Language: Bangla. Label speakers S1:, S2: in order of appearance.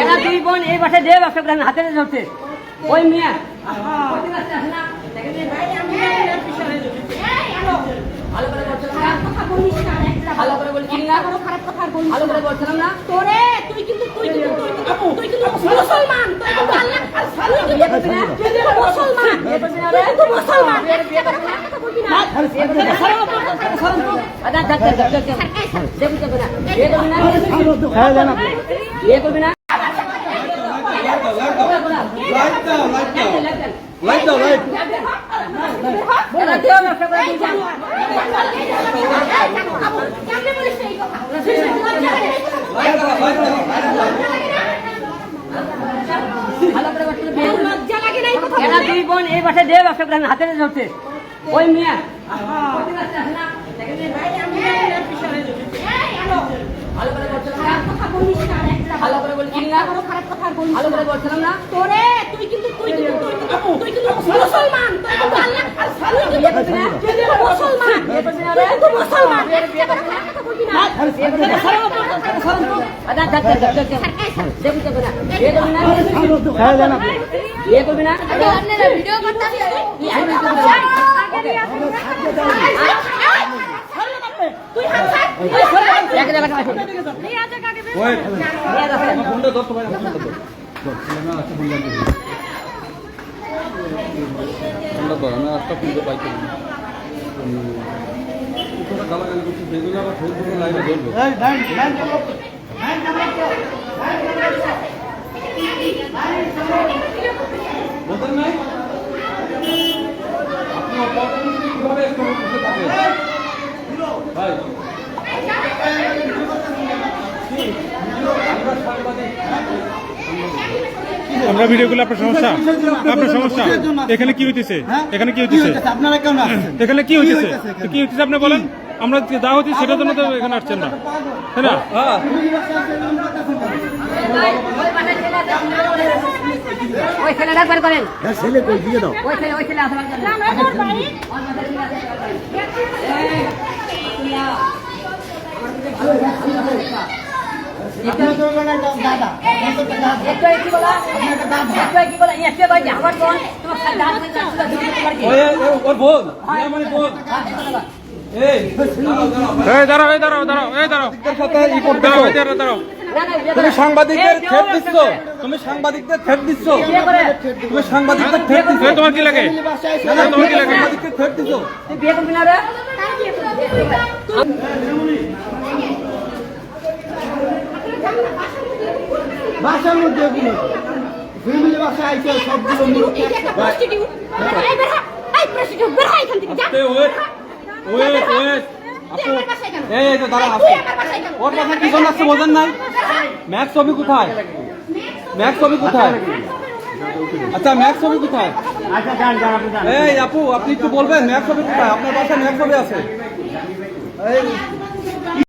S1: এরা দুই বোন এই বাসে দিয়ে ব্যবসা করেন হাতে ধরছে ওই মিয়া ভালো করে বলছিলাম না ভালো করে বলছিলাম না ভালো করে বলছিলাম না
S2: তোরে তুই কিন্তু তুই কিন্তু তুই কিন্তু মুসলমান তুই কিন্তু আল্লাহ তুই কিন্তু মুসলমান তুই কিন্তু মুসলমান একটা করে খারাপ
S3: লাইট দাও লাইট
S1: এরা দুই বোন।
S2: এই কথা
S1: ভালো করে বলছিলাম, বিয়ে করবি না?
S2: লজ্জা লাগে না এই কথা
S1: এরা
S2: বলতে?
S1: দুই বোন এই বাসে দিয়ে ব্যবসা করেন হাতে ধরছে ওই মিয়া ভালো করে
S2: কথা বলিস
S1: বলছিলাম না
S2: বড় খারাপ কথা আর বলিস
S1: ভালো করে বলছিলাম না
S2: তোরে তুই কিন্তু তুই কিন্তু তুই কিন্তু তুই কিন্তু মুসলমান তুই কিন্তু আল্লাহ তুই তুই কিন্তু মুসলমান তুই কিন্তু মুসলমান একটা করে খারাপ কথা বলবি না
S1: আচ্ছা, আচ্ছা, আচ্ছা, আচ্ছা, আচ্ছা। দেখুন, দেখুন না। বিয়ে করবি না? বিয়ে করবি না?
S2: ভিডিও করতে তুই
S3: গালাগালি করছি সেগুলো আবার ফেসবুকে লাইভে ধরবে বোঝেন নাই আপনি অপরচুনিটি কীভাবে একটু বসে থাকেন ভাই আমরা
S4: ভিডিওগুলো আপনার সমস্যা? আপনার সমস্যা? এখানে কি হইতেছে? এখানে কি হইতেছে?
S5: আপনারা
S4: এখানে কি হইতেছে? কি হইতেছে আপনি বলেন? আমরা যা হচ্ছে সেটার জন্য তো এখানে আসছেন না। তাই না?
S3: হ্যাঁ।
S1: ওই ছেলেটা করেন।
S5: ছেলে কই? দিয়ে দাও।
S1: ওই ছেলে ওই ছেলে আসবার
S3: তুমি সাংবাদিকদের
S1: এই,
S3: দিচ্ছ? তুমি সাংবাদিকদের থ্রেট দিচ্ছ? তুমি সাংবাদিকদের থ্রেট দিচ্ছ?
S4: তোমার কি লাগে? তোমার কি লাগে?
S3: সাংবাদিককে থ্রেট দিচ্ছ?
S1: বিয়ে করবি না রে
S5: বাসার মধ্যে এগুলো ফ্যামিলি বাসায় আইছে সবগুলো মিলে
S2: তুই একটা প্রস্টিটিউট এই বের হ এই প্রস্টিটিউট বের হ এখান থেকে যা
S3: এই, ওয়েট ওয়েট ওয়েট
S2: তুই আমার বাসায় কেন?
S3: এই ওর কথা পিছন আসছে বোঝেন নাই? ম্যাক্স ছবি কোথায়? ম্যাক্স ছবি কোথায়? আচ্ছা ম্যাক্স ছবি কোথায়? এই আপু আপনি একটু বলবেন ম্যাক্স ছবি কোথায়? আপনার বাসায় ম্যাক্স ছবি আছে। এই